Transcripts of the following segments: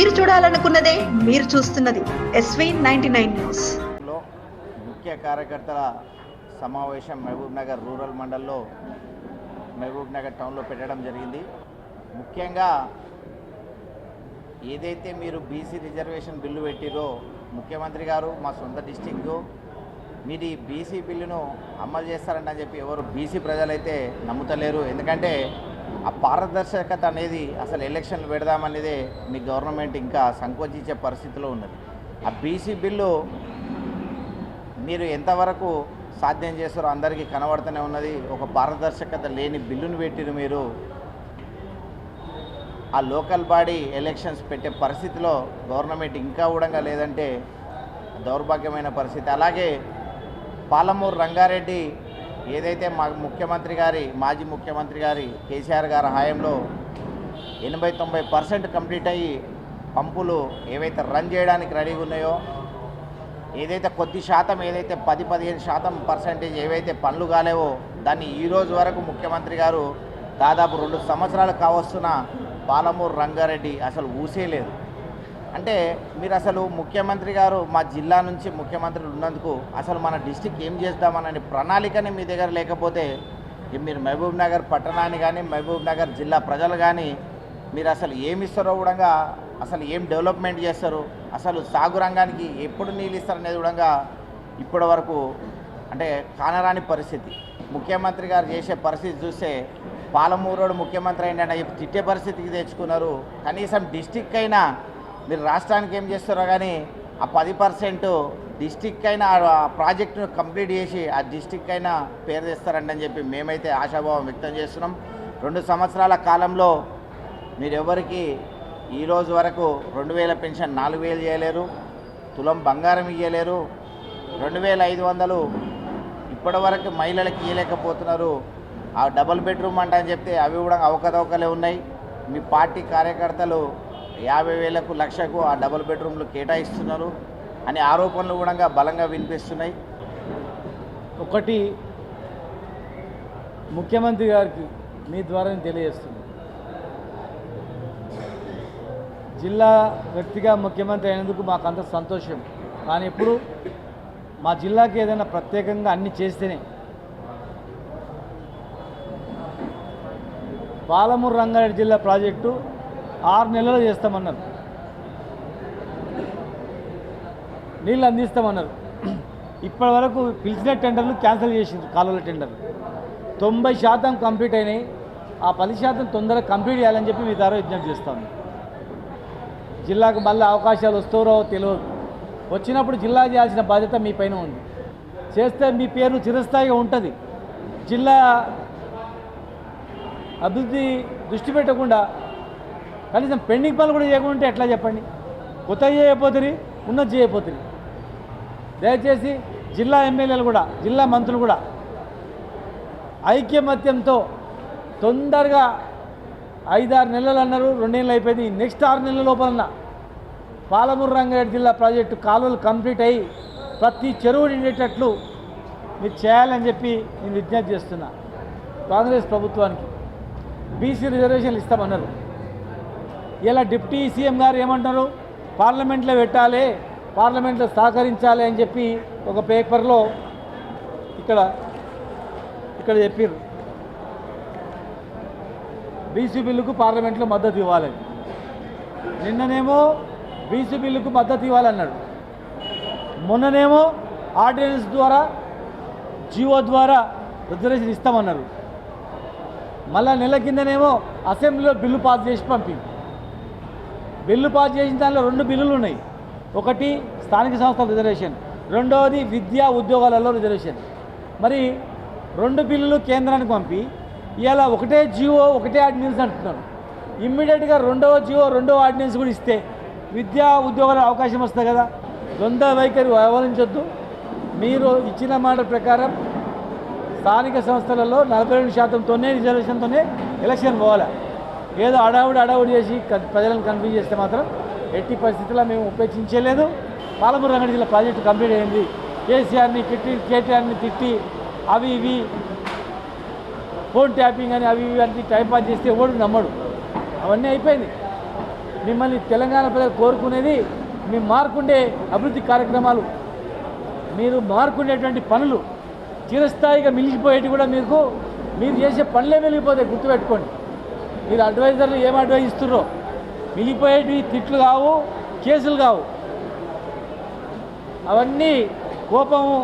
మీరు చూడాలనుకున్నదే మీరు చూస్తున్నది ఎస్వీ నైన్టీ నైన్ న్యూస్ ముఖ్య కార్యకర్తల సమావేశం మహబూబ్ నగర్ రూరల్ మండల్లో మహబూబ్ నగర్ టౌన్లో పెట్టడం జరిగింది. ముఖ్యంగా ఏదైతే మీరు బీసీ రిజర్వేషన్ బిల్లు పెట్టిరో ముఖ్యమంత్రి గారు మా సొంత డిస్టిక్ మీరు ఈ బీసీ బిల్లును అమలు చేస్తారని చెప్పి ఎవరు బీసీ ప్రజలైతే నమ్ముతలేరు. ఎందుకంటే ఆ పారదర్శకత అనేది అసలు ఎలక్షన్లు పెడదామనేదే మీ గవర్నమెంట్ ఇంకా సంకోచించే పరిస్థితిలో ఉన్నది. ఆ బీసీ బిల్లు మీరు ఎంతవరకు సాధ్యం చేస్తారో అందరికీ కనబడుతూనే ఉన్నది. ఒక పారదర్శకత లేని బిల్లును పెట్టిరు మీరు. ఆ లోకల్ బాడీ ఎలక్షన్స్ పెట్టే పరిస్థితిలో గవర్నమెంట్ ఇంకా కూడా లేదంటే దౌర్భాగ్యమైన పరిస్థితి. అలాగే పాలమూరు రంగారెడ్డి ఏదైతే మా ముఖ్యమంత్రి గారి మాజీ ముఖ్యమంత్రి గారి కేసీఆర్ గారి హయాంలో ఎనభై తొంభై పర్సెంట్ కంప్లీట్ అయ్యి పంపులు ఏవైతే రన్ చేయడానికి రెడీగా ఉన్నాయో ఏదైతే కొద్ది శాతం ఏదైతే పది పదిహేను శాతం పర్సెంటేజ్ ఏవైతే పనులు కాలేవో దాన్ని ఈరోజు వరకు ముఖ్యమంత్రి గారు దాదాపు రెండు సంవత్సరాలు కావస్తున్న పాలమూరు రంగారెడ్డి అసలు ఊసేయలేదు అంటే మీరు అసలు ముఖ్యమంత్రి గారు మా జిల్లా నుంచి ముఖ్యమంత్రులు ఉన్నందుకు అసలు మన డిస్టిక్ ఏం చేద్దామనని ప్రణాళికని మీ దగ్గర లేకపోతే మీరు మహబూబ్ నగర్ పట్టణాన్ని కానీ మహబూబ్ నగర్ జిల్లా ప్రజలు కానీ మీరు అసలు ఏమి ఇస్తారో కూడా అసలు ఏం డెవలప్మెంట్ చేస్తారు? అసలు సాగు రంగానికి ఎప్పుడు నీళ్ళు ఇస్తారనేది కూడా ఇప్పటి వరకు అంటే కానరాని పరిస్థితి. ముఖ్యమంత్రి గారు చేసే పరిస్థితి చూస్తే పాలమూరోడు ముఖ్యమంత్రి అయిందని చెప్పి తిట్టే పరిస్థితికి తెచ్చుకున్నారు. కనీసం డిస్టిక్ అయినా మీరు రాష్ట్రానికి ఏం చేస్తారో కానీ ఆ పది పర్సెంట్ డిస్టిక్ అయినా ఆ ప్రాజెక్టును కంప్లీట్ చేసి ఆ డిస్టిక్ అయినా పేరు తెస్తారండి అని చెప్పి మేమైతే ఆశాభావం వ్యక్తం చేస్తున్నాం. రెండు సంవత్సరాల కాలంలో మీరెవరికి ఈరోజు వరకు రెండు వేల పెన్షన్ నాలుగు వేలు చేయలేరు తులం బంగారం ఇవ్వలేరు రెండు వేల ఐదు వందలు ఇప్పటి వరకు మహిళలకు ఇవ్వలేకపోతున్నారు ఆ డబుల్ బెడ్రూమ్ అంట అని చెప్తే అవి కూడా అవకతవకలే ఉన్నాయి. మీ పార్టీ కార్యకర్తలు యాభై వేలకు లక్షకు ఆ డబుల్ బెడ్రూమ్లు కేటాయిస్తున్నారు అనే ఆరోపణలు కూడా బలంగా వినిపిస్తున్నాయి. ఒకటి ముఖ్యమంత్రి గారికి మీ ద్వారా తెలియజేస్తుంది జిల్లా వ్యక్తిగా ముఖ్యమంత్రి అయినందుకు మాకు అంత సంతోషం. కానీ ఇప్పుడు మా జిల్లాకి ఏదైనా ప్రత్యేకంగా అన్ని చేస్తేనే పాలమూరు రంగారెడ్డి జిల్లా ప్రాజెక్టు ఆరు నెలలు చేస్తామన్నారు. నీళ్ళు అందిస్తామన్నారు. ఇప్పటి వరకు పిలిచిన టెండర్లు క్యాన్సిల్ చేసింది కాలువల టెండర్లు. తొంభై శాతం కంప్లీట్ అయినాయి. ఆ పది శాతం తొందరగా కంప్లీట్ చేయాలని చెప్పి మీ ద్వారా విజ్ఞప్తి చేస్తాను జిల్లాకు మళ్ళీ అవకాశాలు వస్తారో తెలియదు. వచ్చినప్పుడు జిల్లా చేయాల్సిన బాధ్యత మీ పైన ఉంది. చేస్తే మీ పేరు చిరస్థాయిగా ఉంటుంది. జిల్లా అభివృద్ధి దృష్టి పెట్టకుండా కనీసం పెండింగ్ పనులు కూడా చేయకుంటే ఎట్లా చెప్పండి? కొత్త చేయకపోతుంది ఉన్నది చేయకపోతుంది దయచేసి జిల్లా ఎమ్మెల్యేలు కూడా జిల్లా మంత్రులు కూడా ఐక్యమత్యంతో తొందరగా ఐదారు నెలలు అన్నారు రెండేళ్ళు అయిపోయింది. నెక్స్ట్ ఆరు నెలల లోపలన్న పాలమూరు రంగారెడ్డి జిల్లా ప్రాజెక్టు కాలువలు కంప్లీట్ అయ్యి ప్రతి చెరువు నిండేటట్లు మీరు చేయాలని చెప్పి నేను విజ్ఞప్తి చేస్తున్నా. కాంగ్రెస్ ప్రభుత్వానికి బీసీ రిజర్వేషన్లు ఇస్తామన్నారు. ఇలా డిప్యూటీ సీఎం గారు ఏమంటారు పార్లమెంట్లో పెట్టాలి పార్లమెంట్లో సహకరించాలి అని చెప్పి ఒక పేపర్లో ఇక్కడ ఇక్కడ చెప్పారు బీసీ బిల్లుకు పార్లమెంట్లో మద్దతు ఇవ్వాలని నిన్ననేమో బీసీ బిల్లుకు మద్దతు ఇవ్వాలన్నాడు. మొన్ననేమో ఆర్డినెన్స్ ద్వారా జియో ద్వారా రిజర్వేషన్ ఇస్తామన్నారు. మళ్ళా నెల కిందనేమో అసెంబ్లీలో బిల్లు పాస్ చేసి పంపింది బిల్లు పాస్ చేసిన దానిలో రెండు బిల్లులు ఉన్నాయి. ఒకటి స్థానిక సంస్థల రిజర్వేషన్ రెండవది విద్యా ఉద్యోగాలలో రిజర్వేషన్. మరి రెండు బిల్లులు కేంద్రానికి పంపి ఇలా ఒకటే జియో ఒకటే ఆర్డినెన్స్ అంటున్నారు. ఇమ్మీడియట్గా రెండవ జియో రెండవ ఆర్డినెన్స్ కూడా ఇస్తే విద్యా ఉద్యోగాల అవకాశం వస్తుంది కదా. ద్వంద్వ వైఖరి వ్యవహరించొద్దు. మీరు ఇచ్చిన మాట ప్రకారం స్థానిక సంస్థలలో నలభై రెండు శాతంతోనే రిజర్వేషన్తోనే ఎలక్షన్ పోవాలి? ఏదో అడావుడి అడావుడి చేసి ప్రజలను కన్ఫ్యూజ్ చేస్తే మాత్రం ఎట్టి పరిస్థితుల్లో మేము ఉపేక్షించలేదు. పాలమూరు రంగడి జిల్లా ప్రాజెక్టు కంప్లీట్ అయింది. కేసీఆర్ని తిట్టి కేటీఆర్ని తిట్టి అవి ఇవి ఫోన్ ట్యాపింగ్ అని అవి ఇవి అన్ని టైం పాస్ చేస్తే ఎవడు నమ్మడు. అవన్నీ అయిపోయింది. మిమ్మల్ని తెలంగాణ ప్రజలు కోరుకునేది మీ మార్కుండే అభివృద్ధి కార్యక్రమాలు. మీరు మార్కుండేటువంటి పనులు చిరస్థాయిగా మిలిగిపోయేటి కూడా మీకు మీరు చేసే పనులే మిలిగిపోతాయి గుర్తుపెట్టుకోండి. మీరు అడ్వైజర్లు ఏం అడ్వైజ్ ఇస్తున్నారో మిగిలిపోయేటివి తిట్లు కావు కేసులు కావు. అవన్నీ కోపము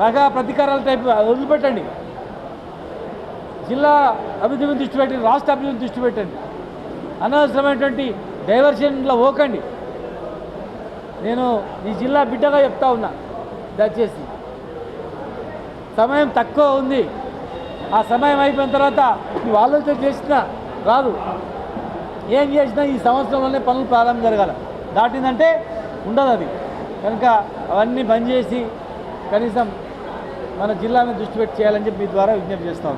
బాగా ప్రతీకారాల టైపు వదిలిపెట్టండి. జిల్లా అభివృద్ధి మీద దృష్టి పెట్టండి రాష్ట్ర అభివృద్ధి దృష్టి పెట్టండి. అనవసరమైనటువంటి డైవర్షన్లో ఓకండి నేను ఈ జిల్లా బిడ్డగా చెప్తా ఉన్నా దయచేసి. సమయం తక్కువ ఉంది. ఆ సమయం అయిపోయిన తర్వాత నువ్వు ఆలోచన చేసినా రాదు ఏం చేసినా ఈ సంవత్సరంలోనే పనులు ప్రారంభం జరగాల. దాటిందంటే ఉండదు అది. కనుక అవన్నీ బంద్ చేసి కనీసం మన జిల్లా మీద దృష్టి పెట్టి చేయాలని చెప్పి మీ ద్వారా విజ్ఞప్తి చేస్తా